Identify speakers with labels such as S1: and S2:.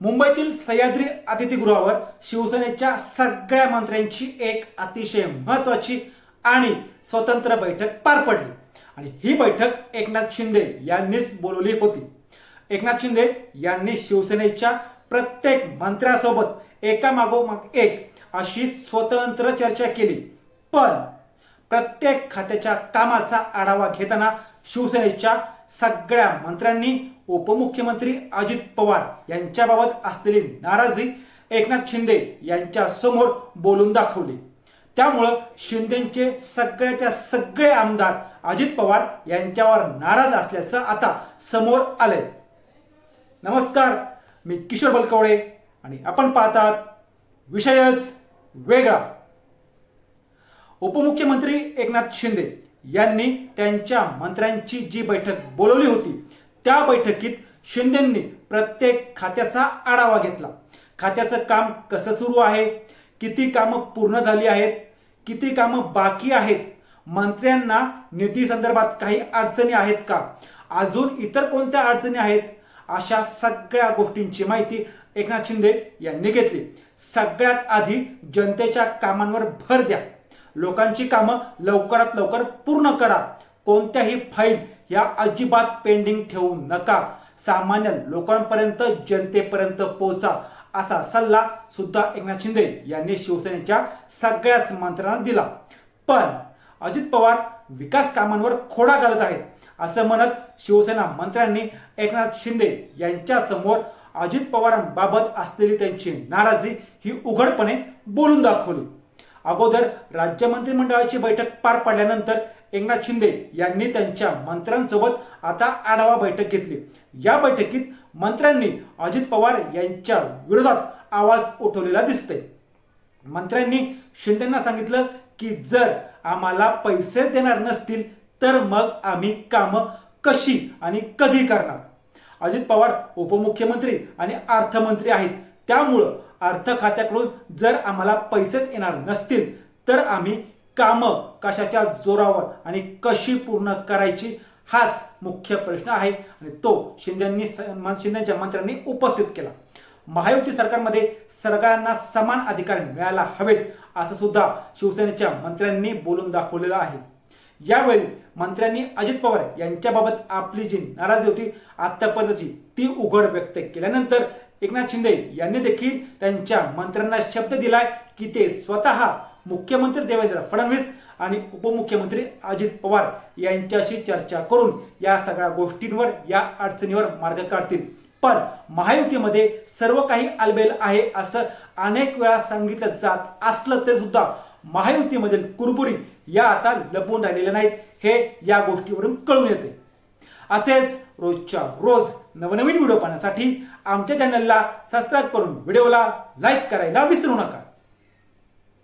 S1: मुंबईतील सह्याद्री अतिथीगृहावर शिवसेनेच्या सगळ्या मंत्र्यांची एक अतिशय महत्वाची आणि स्वतंत्र बैठक पार पडली. आणि ही बैठक एकनाथ शिंदे यांनीच बोलवली होती. एकनाथ शिंदे यांनी शिवसेनेच्या प्रत्येक मंत्र्यासोबत एकामागोमाग एक अशी स्वतंत्र चर्चा केली. पण प्रत्येक खात्याच्या कामाचा आढावा घेताना शिवसेनेच्या सगळ्या मंत्र्यांनी उपमुख्यमंत्री अजित पवार यांच्याबाबत असलेली नाराजी एकनाथ शिंदे यांच्या समोर बोलून दाखवली. त्यामुळं शिंदेचे सगळ्याच्या सगळे आमदार अजित पवार यांच्यावर नाराज असल्याचं आता समोर आलंय. नमस्कार मी किशोर बलकवडे आणि आपण पाहतात विषयच वेगळा. उपमुख्यमंत्री एकनाथ शिंदे यांनी त्यांच्या मंत्र्यांची जी बैठक बोलवली होती त्या बैठकीत शिंदेंनी प्रत्येक खात्याचा आढावा घेतला. खात्याचं काम कसं सुरू आहे? किती कामं पूर्ण झाली आहेत? किती कामं बाकी आहेत? मंत्र्यांना निधी संदर्भात काही अडचणी आहेत का? अजून इतर कोणत्या अडचणी आहेत? अशा सगळ्या गोष्टींची माहिती एकनाथ शिंदे यांनी घेतली. सगळ्यात आधी जनतेच्या कामांवर भर द्या. लोकांची कामं लवकरात लवकर पूर्ण करा. कोणत्याही फाईल या अजिबात पेंडिंग ठेवू नका. सामान्य लोकांपर्यंत जनतेपर्यंत पोहोचा असा सल्ला सुद्धा एकनाथ शिंदे यांनी शिवसेनेच्या सगळ्याच मंत्र्यांना दिला. पण अजित पवार विकास कामांवर खोडा घालत आहेत असं म्हणत शिवसेना मंत्र्यांनी एकनाथ शिंदे यांच्यासमोर अजित पवारांबाबत असलेली त्यांची नाराजी ही उघडपणे बोलून दाखवली. अगोदर राज्य मंत्रिमंडळाची बैठक पार पडल्यानंतर एकनाथ शिंदे यांनी त्यांच्या मंत्र्यांसोबत आता आढावा बैठक घेतली. या बैठकीत मंत्र्यांनी अजित पवार यांच्या विरोधात आवाज उठवलेला दिसतोय. मंत्र्यांनी शिंदेना सांगितलं की जर आम्हाला पैसे देणार नसतील तर मग आम्ही कामं कशी आणि कधी करणार? अजित पवार उपमुख्यमंत्री आणि अर्थमंत्री आहेत. त्यामुळं अर्थ खात्याकडून जर आम्हाला पैसेच येणार नसतील तर आम्ही कामं कशाच्या जोरावर आणि कशी पूर्ण करायची हाच मुख्य प्रश्न आहे. आणि तो शिंदेंनी शिंदेच्या मंत्र्यांनी उपस्थित केला. महायुती सरकारमध्ये सगळ्यांना समान अधिकार मिळायला हवेत असं सुद्धा शिवसेनेच्या मंत्र्यांनी बोलून दाखवलेलं आहे. यावेळी मंत्र्यांनी अजित पवार यांच्याबाबत आपली जी नाराजी होती आतापर्यंतची ती उघड व्यक्त केल्यानंतर एकनाथ शिंदे यांनी देखील त्यांच्या मंत्र्यांना शब्द दिलाय की ते स्वतः मुख्यमंत्री देवेंद्र फडणवीस आणि उपमुख्यमंत्री अजित पवार यांच्याशी चर्चा करून या सगळ्या गोष्टींवर या अडचणीवर मार्ग काढतील. पण महायुतीमध्ये सर्व काही अलबेल आहे असं अनेक वेळा सांगितलं जात असलं ते सुद्धा महायुतीमधील कुरबुरी या आता लपवून राहिलेल्या नाहीत. हे या गोष्टीवरून कळून येते. असेच रोजच्या रोज नवनवीन व्हिडिओ पाहण्यासाठी आमच्या चॅनलला सबस्क्राईब करून व्हिडिओला लाईक करायला विसरू नका.